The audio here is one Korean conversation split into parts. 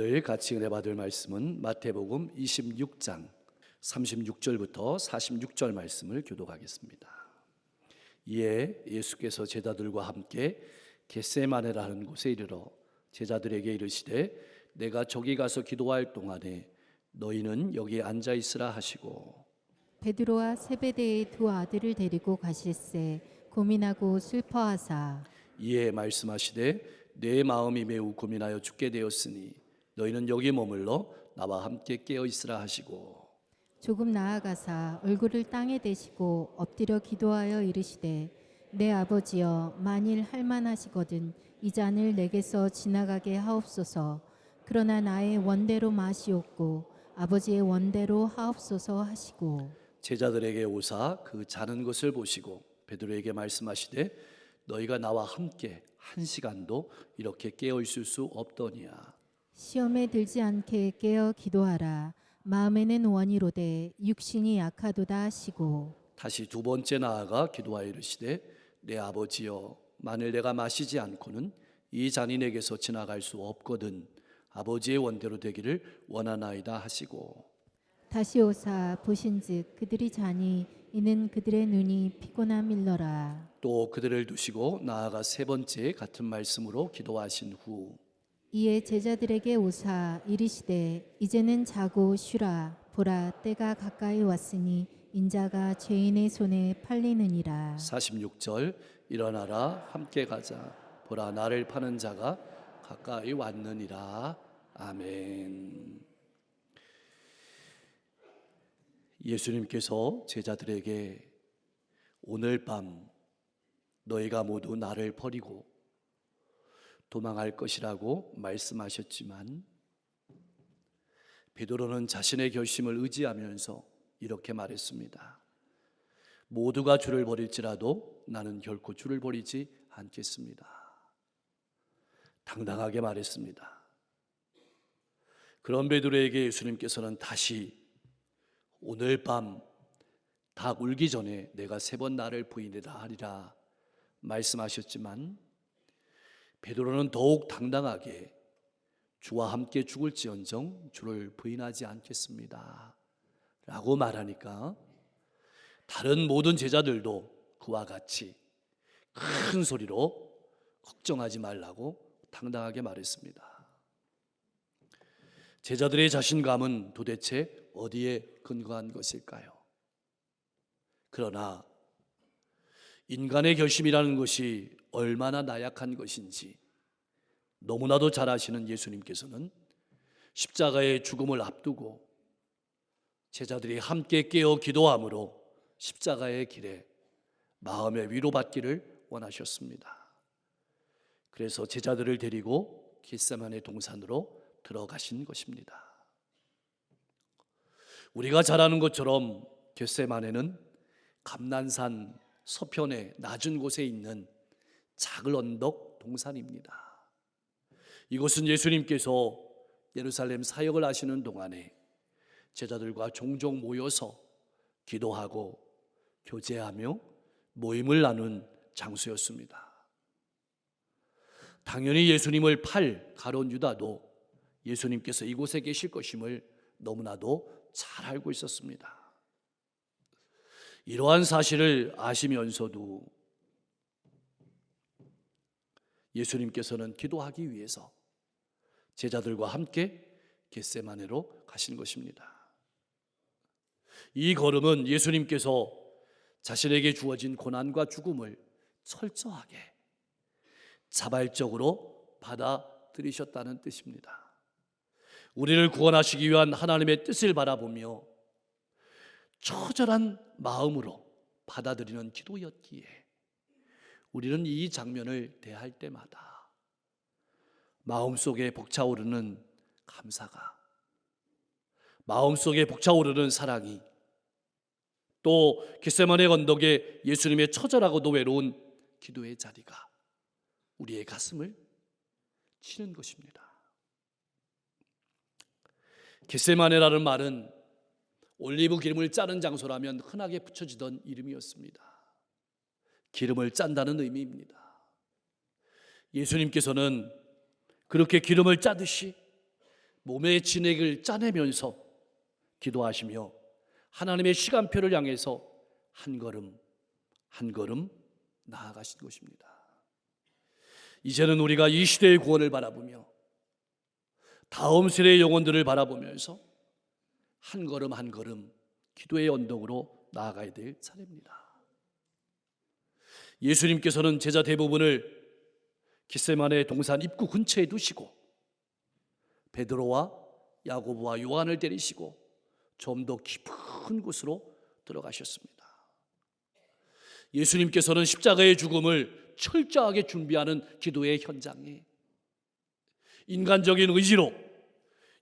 오늘 같이 은혜 받을 말씀은 마태복음 26장 36절부터 46절 말씀을 교독하겠습니다. 이에 예수께서 제자들과 함께 겟세마네라는 곳에 이르러 제자들에게 이르시되 내가 저기 가서 기도할 동안에 너희는 여기 앉아 있으라 하시고 베드로와 세베대의 두 아들을 데리고 가실새 고민하고 슬퍼하사 이에 말씀하시되 내 마음이 매우 고민하여 죽게 되었으니 너희는 여기 머물러 나와 함께 깨어 있으라 하시고. 조금 나아가사 얼굴을 땅에 대시고 엎드려 기도하여 이르시되 내 아버지여 만일 할만하시거든 이 잔을 내게서 지나가게 하옵소서. 그러나 나의 원대로 마시옵고 아버지의 원대로 하옵소서 하시고. 제자들에게 오사 그 자는 것을 보시고 베드로에게 말씀하시되 너희가 나와 함께 한 시간도 이렇게 깨어 있을 수 없더니야 시험에 들지 않게 깨어 기도하라. 마음에는 원이로되 육신이 약하도다 하시고. 다시 두 번째 나아가 기도하여 이르시되 내 아버지여 만일 내가 마시지 않고는 이 잔이 내게서 지나갈 수 없거든. 아버지의 원대로 되기를 원하나이다 하시고. 다시 오사 보신즉 그들이 자니 이는 그들의 눈이 피곤함 일러라. 또 그들을 두시고 나아가 세 번째 같은 말씀으로 기도하신 후 이에 제자들에게 오사 이르시되 이제는 자고 쉬라. 보라 때가 가까이 왔으니 인자가 죄인의 손에 팔리느니라. 46절 일어나라 함께 가자. 보라 나를 파는 자가 가까이 왔느니라. 아멘. 예수님께서 제자들에게 오늘 밤 너희가 모두 나를 버리고 도망할 것이라고 말씀하셨지만 베드로는 자신의 결심을 의지하면서 이렇게 말했습니다. 모두가 주를 버릴지라도 나는 결코 주를 버리지 않겠습니다. 당당하게 말했습니다. 그런 베드로에게 예수님께서는 다시 오늘 밤 닭 울기 전에 내가 세 번 나를 부인이라 하리라 말씀하셨지만 베드로는 더욱 당당하게 주와 함께 죽을지언정 주를 부인하지 않겠습니다. 라고 말하니까 다른 모든 제자들도 그와 같이 큰 소리로 걱정하지 말라고 당당하게 말했습니다. 제자들의 자신감은 도대체 어디에 근거한 것일까요? 그러나 인간의 결심이라는 것이 얼마나 나약한 것인지 너무나도 잘 아시는 예수님께서는 십자가의 죽음을 앞두고 제자들이 함께 깨어 기도함으로 십자가의 길에 마음의 위로받기를 원하셨습니다. 그래서 제자들을 데리고 겟세만의 동산으로 들어가신 것입니다. 우리가 잘 아는 것처럼 겟세만에는 감난산 서편의 낮은 곳에 있는 작은 언덕 동산입니다. 이곳은 예수님께서 예루살렘 사역을 하시는 동안에 제자들과 종종 모여서 기도하고 교제하며 모임을 나눈 장소였습니다. 당연히 예수님을 팔 가론 유다도 예수님께서 이곳에 계실 것임을 너무나도 잘 알고 있었습니다. 이러한 사실을 아시면서도 예수님께서는 기도하기 위해서 제자들과 함께 겟세마네로 가신 것입니다. 이 걸음은 예수님께서 자신에게 주어진 고난과 죽음을 철저하게 자발적으로 받아들이셨다는 뜻입니다. 우리를 구원하시기 위한 하나님의 뜻을 바라보며 처절한 마음으로 받아들이는 기도였기에 우리는 이 장면을 대할 때마다 마음속에 벅차오르는 감사가 마음속에 벅차오르는 사랑이 또 겟세마네 언덕에 예수님의 처절하고도 외로운 기도의 자리가 우리의 가슴을 치는 것입니다. 겟세마네라는 말은 올리브 기름을 짜는 장소라면 흔하게 붙여지던 이름이었습니다. 기름을 짠다는 의미입니다. 예수님께서는 그렇게 기름을 짜듯이 몸의 진액을 짜내면서 기도하시며 하나님의 시간표를 향해서 한 걸음 한 걸음 나아가신 것입니다. 이제는 우리가 이 시대의 구원을 바라보며 다음 세대의 영혼들을 바라보면서 한 걸음 한 걸음 기도의 언덕으로 나아가야 될 차례입니다. 예수님께서는 제자 대부분을 기세만의 동산 입구 근처에 두시고 베드로와 야고보와 요한을 데리시고 좀 더 깊은 곳으로 들어가셨습니다. 예수님께서는 십자가의 죽음을 철저하게 준비하는 기도의 현장에 인간적인 의지로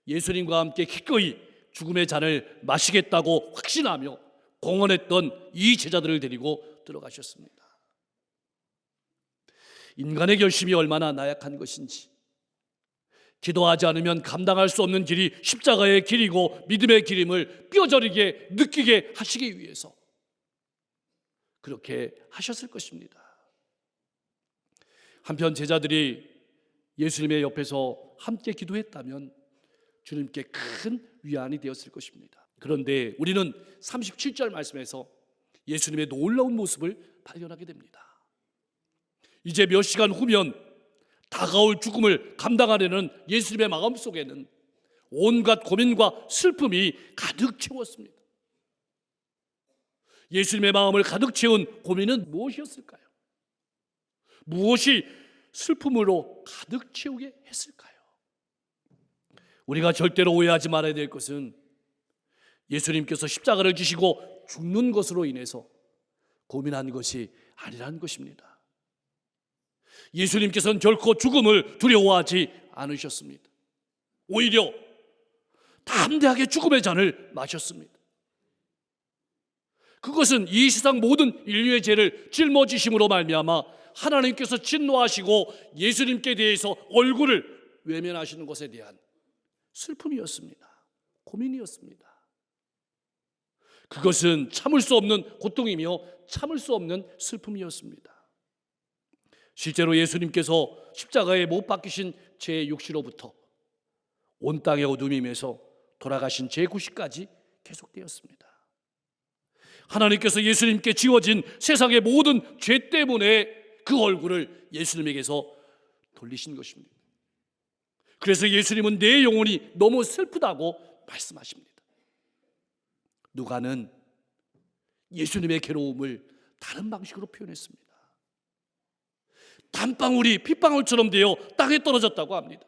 예수님과 함께 기꺼이 죽음의 잔을 마시겠다고 확신하며 공언했던 이 제자들을 데리고 들어가셨습니다. 인간의 결심이 얼마나 나약한 것인지 기도하지 않으면 감당할 수 없는 길이 십자가의 길이고 믿음의 길임을 뼈저리게 느끼게 하시기 위해서 그렇게 하셨을 것입니다. 한편 제자들이 예수님의 옆에서 함께 기도했다면 주님께 큰 위안이 되었을 것입니다. 그런데 우리는 37절 말씀에서 예수님의 놀라운 모습을 발견하게 됩니다. 이제 몇 시간 후면 다가올 죽음을 감당하려는 예수님의 마음 속에는 온갖 고민과 슬픔이 가득 채웠습니다. 예수님의 마음을 가득 채운 고민은 무엇이었을까요? 무엇이 슬픔으로 가득 채우게 했을까요? 우리가 절대로 오해하지 말아야 될 것은 예수님께서 십자가를 지시고 죽는 것으로 인해서 고민한 것이 아니라는 것입니다. 예수님께서는 결코 죽음을 두려워하지 않으셨습니다. 오히려 담대하게 죽음의 잔을 마셨습니다. 그것은 이 세상 모든 인류의 죄를 짊어지심으로 말미암아 하나님께서 진노하시고 예수님께 대해서 얼굴을 외면하시는 것에 대한 슬픔이었습니다. 고민이었습니다. 그것은 참을 수 없는 고통이며 참을 수 없는 슬픔이었습니다. 실제로 예수님께서 십자가에 못 박히신 제 육시로부터 온 땅의 어둠이 임해서 돌아가신 제 구시까지 계속되었습니다. 하나님께서 예수님께 지워진 세상의 모든 죄 때문에 그 얼굴을 예수님에게서 돌리신 것입니다. 그래서 예수님은 내 영혼이 너무 슬프다고 말씀하십니다. 누가는 예수님의 괴로움을 다른 방식으로 표현했습니다. 단방울이 핏방울처럼 되어 땅에 떨어졌다고 합니다.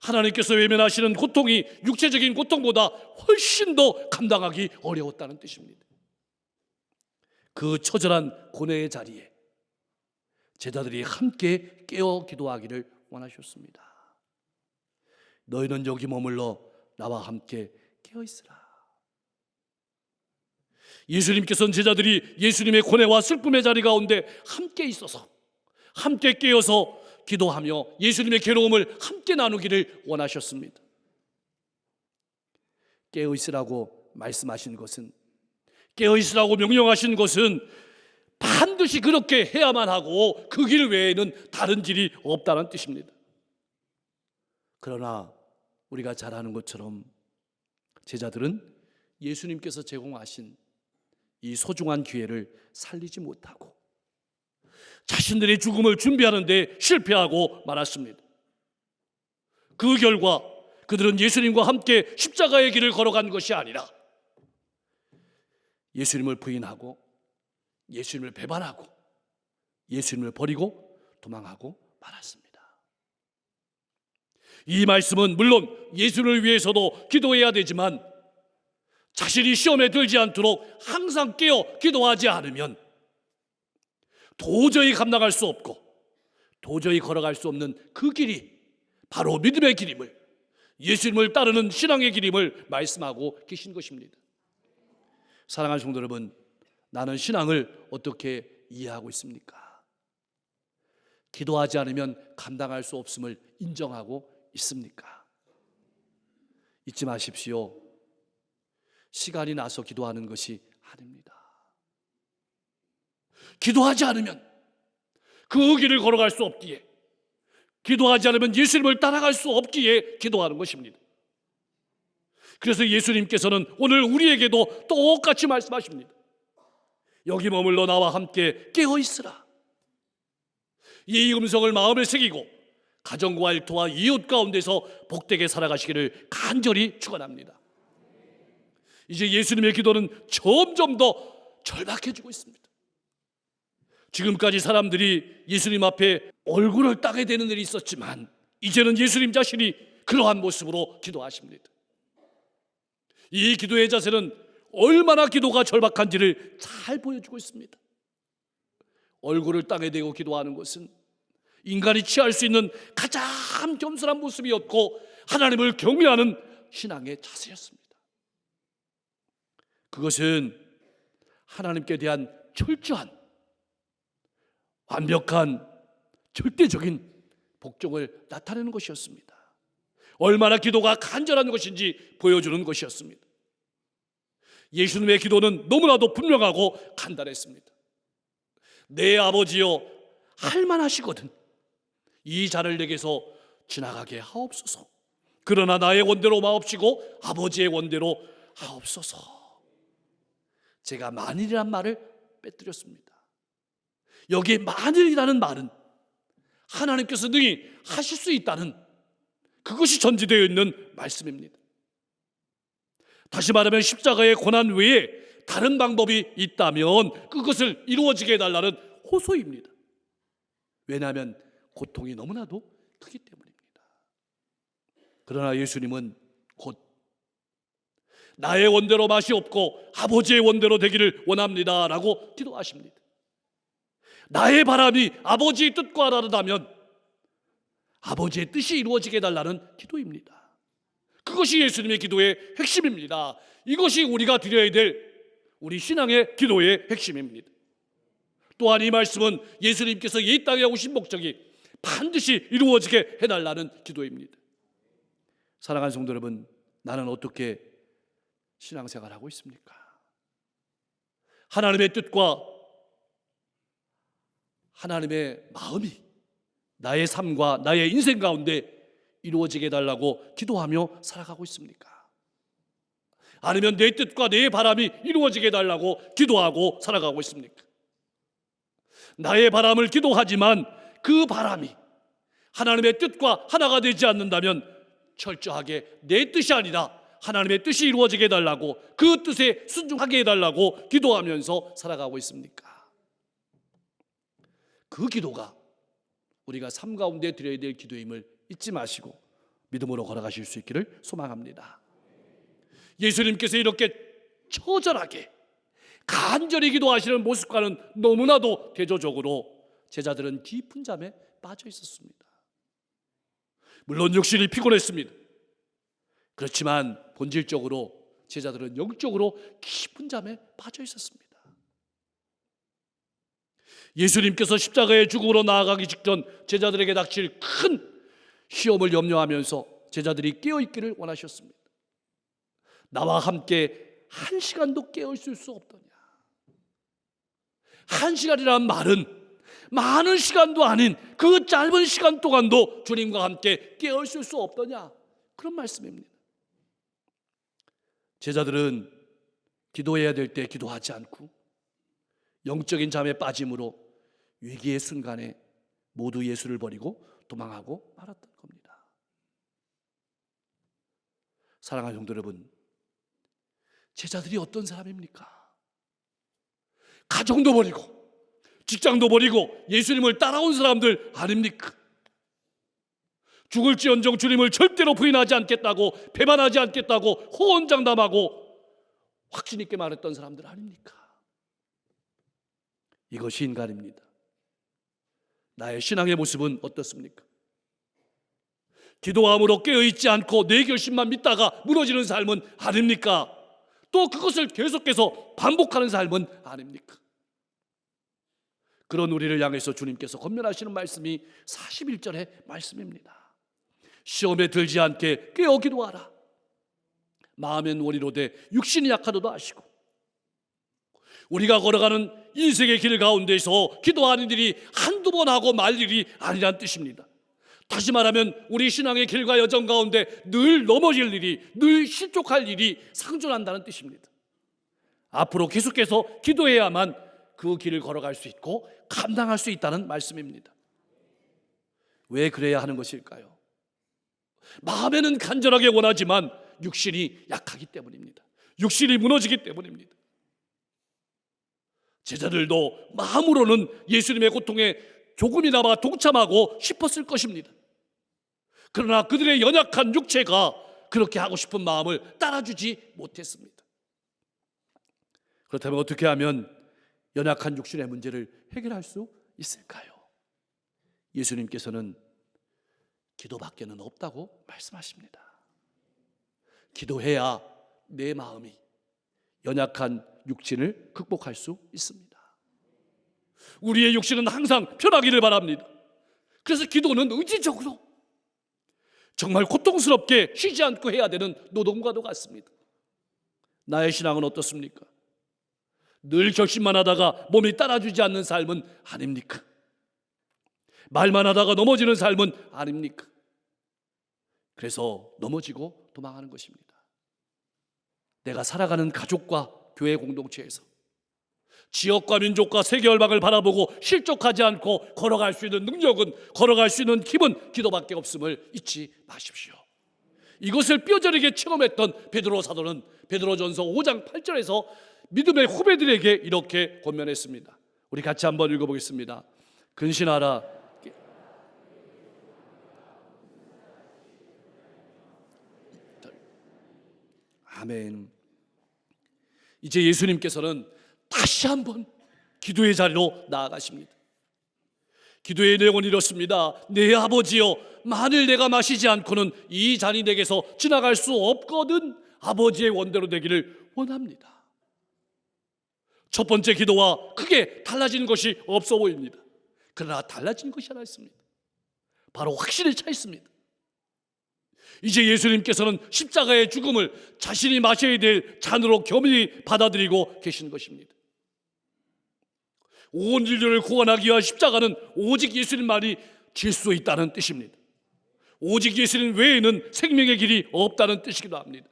하나님께서 외면하시는 고통이 육체적인 고통보다 훨씬 더 감당하기 어려웠다는 뜻입니다. 그 처절한 고뇌의 자리에 제자들이 함께 깨어 기도하기를 원하셨습니다. 너희는 여기 머물러 나와 함께 깨어 있으라. 예수님께서는 제자들이 예수님의 고뇌와 슬픔의 자리 가운데 함께 있어서 함께 깨어서 기도하며 예수님의 괴로움을 함께 나누기를 원하셨습니다. 깨어 있으라고 말씀하신 것은 깨어 있으라고 명령하신 것은 반드시 그렇게 해야만 하고 그 길 외에는 다른 길이 없다는 뜻입니다. 그러나 우리가 잘 아는 것처럼 제자들은 예수님께서 제공하신 이 소중한 기회를 살리지 못하고 자신들의 죽음을 준비하는데 실패하고 말았습니다. 그 결과 그들은 예수님과 함께 십자가의 길을 걸어간 것이 아니라 예수님을 부인하고 예수님을 배반하고 예수님을 버리고 도망하고 말았습니다. 이 말씀은 물론 예수를 위해서도 기도해야 되지만 자신이 시험에 들지 않도록 항상 깨어 기도하지 않으면 도저히 감당할 수 없고 도저히 걸어갈 수 없는 그 길이 바로 믿음의 길임을 예수님을 따르는 신앙의 길임을 말씀하고 계신 것입니다. 사랑하는 성도 여러분, 나는 신앙을 어떻게 이해하고 있습니까? 기도하지 않으면 감당할 수 없음을 인정하고 있습니까? 잊지 마십시오. 시간이 나서 기도하는 것이 아닙니다. 기도하지 않으면 그 길을 걸어갈 수 없기에 기도하지 않으면 예수님을 따라갈 수 없기에 기도하는 것입니다. 그래서 예수님께서는 오늘 우리에게도 똑같이 말씀하십니다. 여기 머물러 나와 함께 깨어 있으라. 이 음성을 마음에 새기고 가정과 일터와 이웃 가운데서 복되게 살아가시기를 간절히 축원합니다. 이제 예수님의 기도는 점점 더 절박해지고 있습니다. 지금까지 사람들이 예수님 앞에 얼굴을 따게 되는 일이 있었지만 이제는 예수님 자신이 그러한 모습으로 기도하십니다. 이 기도의 자세는 얼마나 기도가 절박한지를 잘 보여주고 있습니다. 얼굴을 땅에 대고 기도하는 것은 인간이 취할 수 있는 가장 겸손한 모습이었고 하나님을 경외하는 신앙의 자세였습니다. 그것은 하나님께 대한 철저한 완벽한 절대적인 복종을 나타내는 것이었습니다. 얼마나 기도가 간절한 것인지 보여주는 것이었습니다. 예수님의 기도는 너무나도 분명하고 간단했습니다. 내 아버지여 할만하시거든 이 잔을 내게서 지나가게 하옵소서. 그러나 나의 원대로 마옵시고 아버지의 원대로 하옵소서. 제가 만일이란 말을 빼뜨렸습니다. 여기에 만일이라는 말은 하나님께서 능히 하실 수 있다는 그것이 전제되어 있는 말씀입니다. 다시 말하면 십자가의 고난 외에 다른 방법이 있다면 그것을 이루어지게 해달라는 호소입니다. 왜냐하면 고통이 너무나도 크기 때문입니다. 그러나 예수님은 곧 나의 원대로 맛이 없고 아버지의 원대로 되기를 원합니다 라고 기도하십니다. 나의 바람이 아버지의 뜻과 다르다면 아버지의 뜻이 이루어지게 해달라는 기도입니다. 그것이 예수님의 기도의 핵심입니다. 이것이 우리가 드려야 될 우리 신앙의 기도의 핵심입니다. 또한 이 말씀은 예수님께서 이 땅에 오신 목적이 반드시 이루어지게 해달라는 기도입니다. 사랑하는 성도 여러분, 나는 어떻게 신앙생활하고 있습니까? 하나님의 뜻과 하나님의 마음이 나의 삶과 나의 인생 가운데 이루어지게 해달라고 기도하며 살아가고 있습니까? 아니면 내 뜻과 내 바람이 이루어지게 해달라고 기도하고 살아가고 있습니까? 나의 바람을 기도하지만 그 바람이 하나님의 뜻과 하나가 되지 않는다면 철저하게 내 뜻이 아니라 하나님의 뜻이 이루어지게 해달라고 그 뜻에 순종하게 해달라고 기도하면서 살아가고 있습니까? 그 기도가 우리가 삶 가운데 드려야 될 기도임을 잊지 마시고 믿음으로 걸어가실 수 있기를 소망합니다. 예수님께서 이렇게 처절하게 간절히 기도하시는 모습과는 너무나도 대조적으로 제자들은 깊은 잠에 빠져 있었습니다. 물론 육신이 피곤했습니다. 그렇지만 본질적으로 제자들은 영적으로 깊은 잠에 빠져 있었습니다. 예수님께서 십자가의 죽음으로 나아가기 직전 제자들에게 닥칠 큰 시험을 염려하면서 제자들이 깨어 있기를 원하셨습니다. 나와 함께 한 시간도 깨어 있을 수 없더냐. 한 시간이란 말은 많은 시간도 아닌 그 짧은 시간 동안도 주님과 함께 깨어 있을 수 없더냐. 그런 말씀입니다. 제자들은 기도해야 될 때 기도하지 않고 영적인 잠에 빠짐으로 위기의 순간에 모두 예수를 버리고 도망하고 말았던 겁니다. 사랑하는 성도 여러분, 제자들이 어떤 사람입니까? 가정도 버리고 직장도 버리고 예수님을 따라온 사람들 아닙니까? 죽을지언정 주님을 절대로 부인하지 않겠다고 배반하지 않겠다고 호언장담하고 확신 있게 말했던 사람들 아닙니까? 이것이 인간입니다. 나의 신앙의 모습은 어떻습니까? 기도함으로 깨어있지 않고 내 결심만 믿다가 무너지는 삶은 아닙니까? 또 그것을 계속해서 반복하는 삶은 아닙니까? 그런 우리를 향해서 주님께서 권면하시는 말씀이 41절의 말씀입니다. 시험에 들지 않게 깨어 기도하라. 마음엔 원이로되 육신이 약하도도 아시고 우리가 걸어가는 인생의 길 가운데서 기도하는 일이 한두 번 하고 말 일이 아니란 뜻입니다. 다시 말하면 우리 신앙의 길과 여정 가운데 늘 넘어질 일이, 늘 실족할 일이 상존한다는 뜻입니다. 앞으로 계속해서 기도해야만 그 길을 걸어갈 수 있고 감당할 수 있다는 말씀입니다. 왜 그래야 하는 것일까요? 마음에는 간절하게 원하지만 육신이 약하기 때문입니다. 육신이 무너지기 때문입니다. 제자들도 마음으로는 예수님의 고통에 조금이나마 동참하고 싶었을 것입니다. 그러나 그들의 연약한 육체가 그렇게 하고 싶은 마음을 따라주지 못했습니다. 그렇다면 어떻게 하면 연약한 육신의 문제를 해결할 수 있을까요? 예수님께서는 기도밖에는 없다고 말씀하십니다. 기도해야 내 마음이 연약한 육신을 극복할 수 있습니다. 우리의 육신은 항상 편하기를 바랍니다. 그래서 기도는 의지적으로 정말 고통스럽게 쉬지 않고 해야 되는 노동과도 같습니다. 나의 신앙은 어떻습니까? 늘 결심만 하다가 몸이 따라주지 않는 삶은 아닙니까? 말만 하다가 넘어지는 삶은 아닙니까? 그래서 넘어지고 도망하는 것입니다. 내가 살아가는 가족과 교회 공동체에서 지역과 민족과 세계 열방을 바라보고 실족하지 않고 걸어갈 수 있는 능력은 걸어갈 수 있는 힘은 기도밖에 없음을 잊지 마십시오. 이것을 뼈저리게 체험했던 베드로 사도는 베드로전서 5장 8절에서 믿음의 후배들에게 이렇게 권면했습니다. 우리 같이 한번 읽어보겠습니다. 근신하라. 아멘. 이제 예수님께서는 다시 한번 기도의 자리로 나아가십니다. 기도의 내용은 이렇습니다. 내 아버지여, 만일 내가 마시지 않고는 이 잔이 내게서 지나갈 수 없거든 아버지의 원대로 되기를 원합니다. 첫 번째 기도와 크게 달라진 것이 없어 보입니다. 그러나 달라진 것이 하나 있습니다. 바로 확신에 차 있습니다. 이제 예수님께서는 십자가의 죽음을 자신이 마셔야 될 잔으로 겸히 받아들이고 계신 것입니다. 온 인류를 구원하기 위한 십자가는 오직 예수님만이 질 수 있다는 뜻입니다. 오직 예수님 외에는 생명의 길이 없다는 뜻이기도 합니다.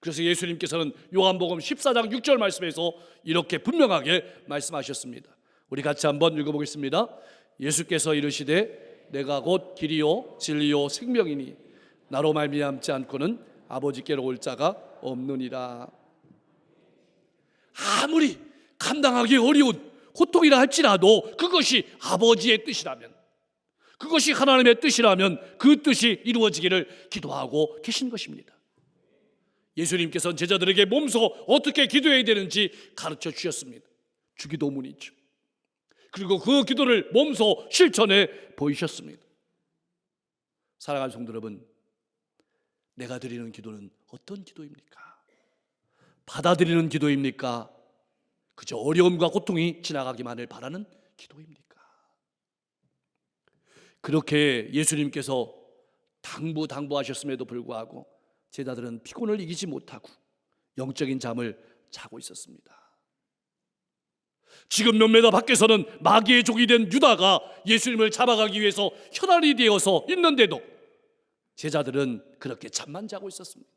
그래서 예수님께서는 요한복음 14장 6절 말씀에서 이렇게 분명하게 말씀하셨습니다. 우리 같이 한번 읽어보겠습니다. 예수께서 이르시되 내가 곧 길이요 진리요 생명이니 나로 말미암지 않고는 아버지께로 올 자가 없느니라. 아무리 감당하기 어려운 고통이라 할지라도 그것이 아버지의 뜻이라면 그것이 하나님의 뜻이라면 그 뜻이 이루어지기를 기도하고 계신 것입니다. 예수님께서는 제자들에게 몸소 어떻게 기도해야 되는지 가르쳐 주셨습니다. 주기도문이죠. 그리고 그 기도를 몸소 실천해 보이셨습니다. 사랑하는 성도 여러분, 내가 드리는 기도는 어떤 기도입니까? 받아들이는 기도입니까? 그저 어려움과 고통이 지나가기만을 바라는 기도입니까? 그렇게 예수님께서 당부 당부하셨음에도 불구하고 제자들은 피곤을 이기지 못하고 영적인 잠을 자고 있었습니다. 지금 몇 메다 밖에서는 마귀의 종이 된 유다가 예수님을 잡아가기 위해서 혈안이 되어서 있는데도 제자들은 그렇게 잠만 자고 있었습니다.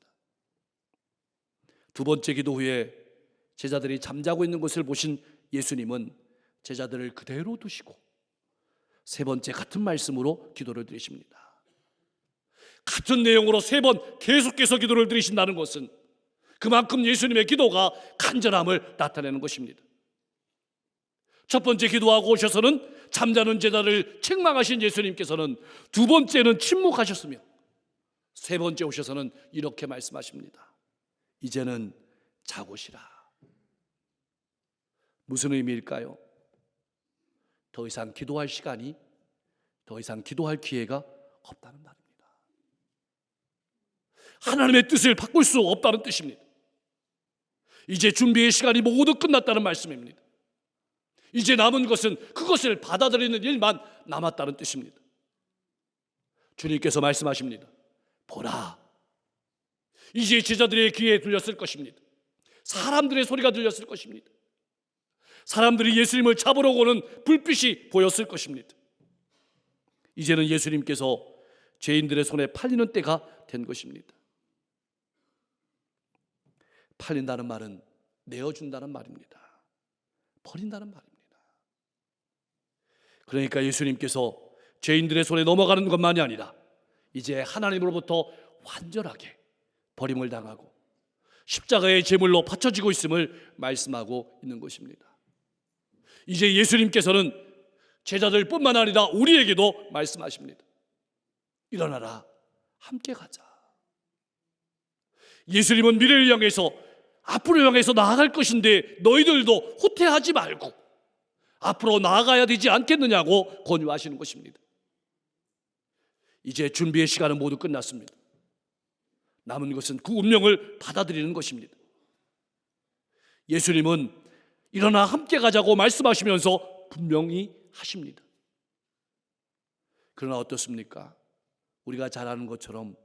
두 번째 기도 후에 제자들이 잠자고 있는 것을 보신 예수님은 제자들을 그대로 두시고 세 번째 같은 말씀으로 기도를 드리십니다. 같은 내용으로 세 번 계속해서 기도를 드리신다는 것은 그만큼 예수님의 기도가 간절함을 나타내는 것입니다. 첫 번째 기도하고 오셔서는 잠자는 제자를 책망하신 예수님께서는 두 번째는 침묵하셨으며 세 번째 오셔서는 이렇게 말씀하십니다. 이제는 자고시라. 무슨 의미일까요? 더 이상 기도할 시간이 더 이상 기도할 기회가 없다는 말입니다. 하나님의 뜻을 바꿀 수 없다는 뜻입니다. 이제 준비의 시간이 모두 끝났다는 말씀입니다. 이제 남은 것은 그것을 받아들이는 일만 남았다는 뜻입니다. 주님께서 말씀하십니다. 보라. 이제 제자들의 귀에 들렸을 것입니다. 사람들의 소리가 들렸을 것입니다. 사람들이 예수님을 잡으러 오는 불빛이 보였을 것입니다. 이제는 예수님께서 죄인들의 손에 팔리는 때가 된 것입니다. 팔린다는 말은 내어준다는 말입니다. 버린다는 말입니다. 그러니까 예수님께서 죄인들의 손에 넘어가는 것만이 아니라 이제 하나님으로부터 완전하게 버림을 당하고 십자가의 제물로 바쳐지고 있음을 말씀하고 있는 것입니다. 이제 예수님께서는 제자들뿐만 아니라 우리에게도 말씀하십니다. 일어나라, 함께 가자. 예수님은 미래를 향해서 앞으로 향해서 나아갈 것인데 너희들도 후퇴하지 말고 앞으로 나아가야 되지 않겠느냐고 권유하시는 것입니다. 이제 준비의 시간은 모두 끝났습니다. 남은 것은 그 운명을 받아들이는 것입니다. 예수님은 일어나 함께 가자고 말씀하시면서 분명히 하십니다. 그러나 어떻습니까? 우리가 잘 아는 것처럼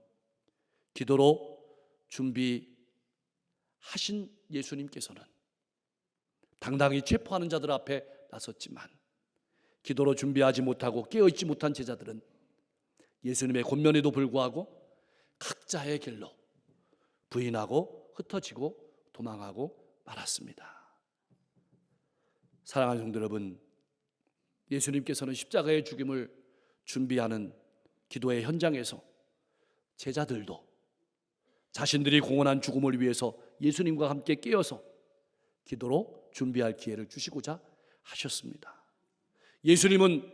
기도로 준비하신 예수님께서는 당당히 체포하는 자들 앞에 나섰지만 기도로 준비하지 못하고 깨어있지 못한 제자들은 예수님의 권면에도 불구하고 각자의 길로 부인하고 흩어지고 도망하고 말았습니다. 사랑하는 성도 여러분, 예수님께서는 십자가의 죽임을 준비하는 기도의 현장에서 제자들도 자신들이 공헌한 죽음을 위해서 예수님과 함께 깨어서 기도로 준비할 기회를 주시고자 하셨습니다. 예수님은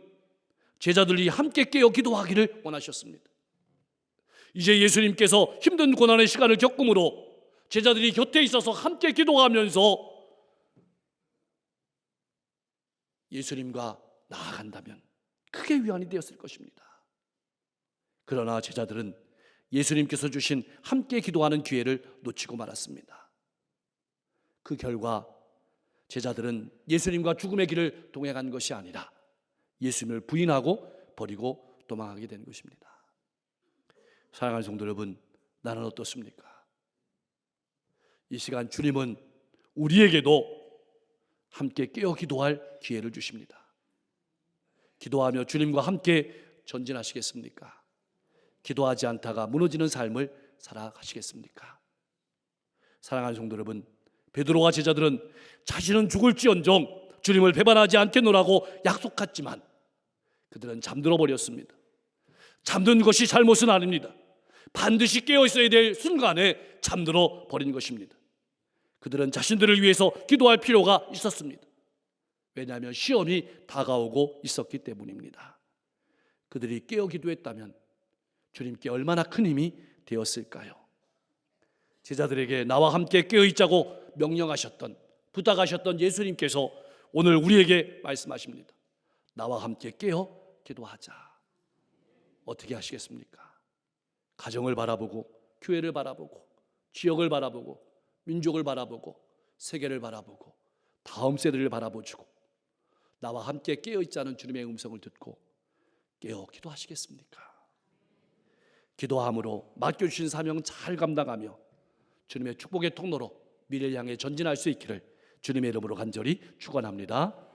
제자들이 함께 깨어 기도하기를 원하셨습니다. 이제 예수님께서 힘든 고난의 시간을 겪음으로 제자들이 곁에 있어서 함께 기도하면서 예수님과 나아간다면 크게 위안이 되었을 것입니다. 그러나 제자들은 예수님께서 주신 함께 기도하는 기회를 놓치고 말았습니다. 그 결과 제자들은 예수님과 죽음의 길을 동행한 것이 아니라 예수님을 부인하고 버리고 도망하게 된 것입니다. 사랑하는 성도 여러분, 나는 어떻습니까? 이 시간 주님은 우리에게도 함께 깨어 기도할 기회를 주십니다. 기도하며 주님과 함께 전진하시겠습니까? 기도하지 않다가 무너지는 삶을 살아가시겠습니까? 사랑하는 성도 여러분, 베드로와 제자들은 자신은 죽을지언정 주님을 배반하지 않겠노라고 약속했지만 그들은 잠들어 버렸습니다. 잠든 것이 잘못은 아닙니다. 반드시 깨어 있어야 될 순간에 잠들어 버린 것입니다. 그들은 자신들을 위해서 기도할 필요가 있었습니다. 왜냐하면 시험이 다가오고 있었기 때문입니다. 그들이 깨어 기도했다면 주님께 얼마나 큰 힘이 되었을까요? 제자들에게 나와 함께 깨어 있자고 명령하셨던 부탁하셨던 예수님께서 오늘 우리에게 말씀하십니다. 나와 함께 깨어 기도하자. 어떻게 하시겠습니까? 가정을 바라보고 교회를 바라보고 지역을 바라보고 민족을 바라보고 세계를 바라보고 다음 세대를 바라보시고 나와 함께 깨어 있자는 주님의 음성을 듣고 깨어 기도하시겠습니까? 기도함으로 맡겨주신 사명 잘 감당하며 주님의 축복의 통로로 미래를 향해 전진할 수 있기를 주님의 이름으로 간절히 축원합니다.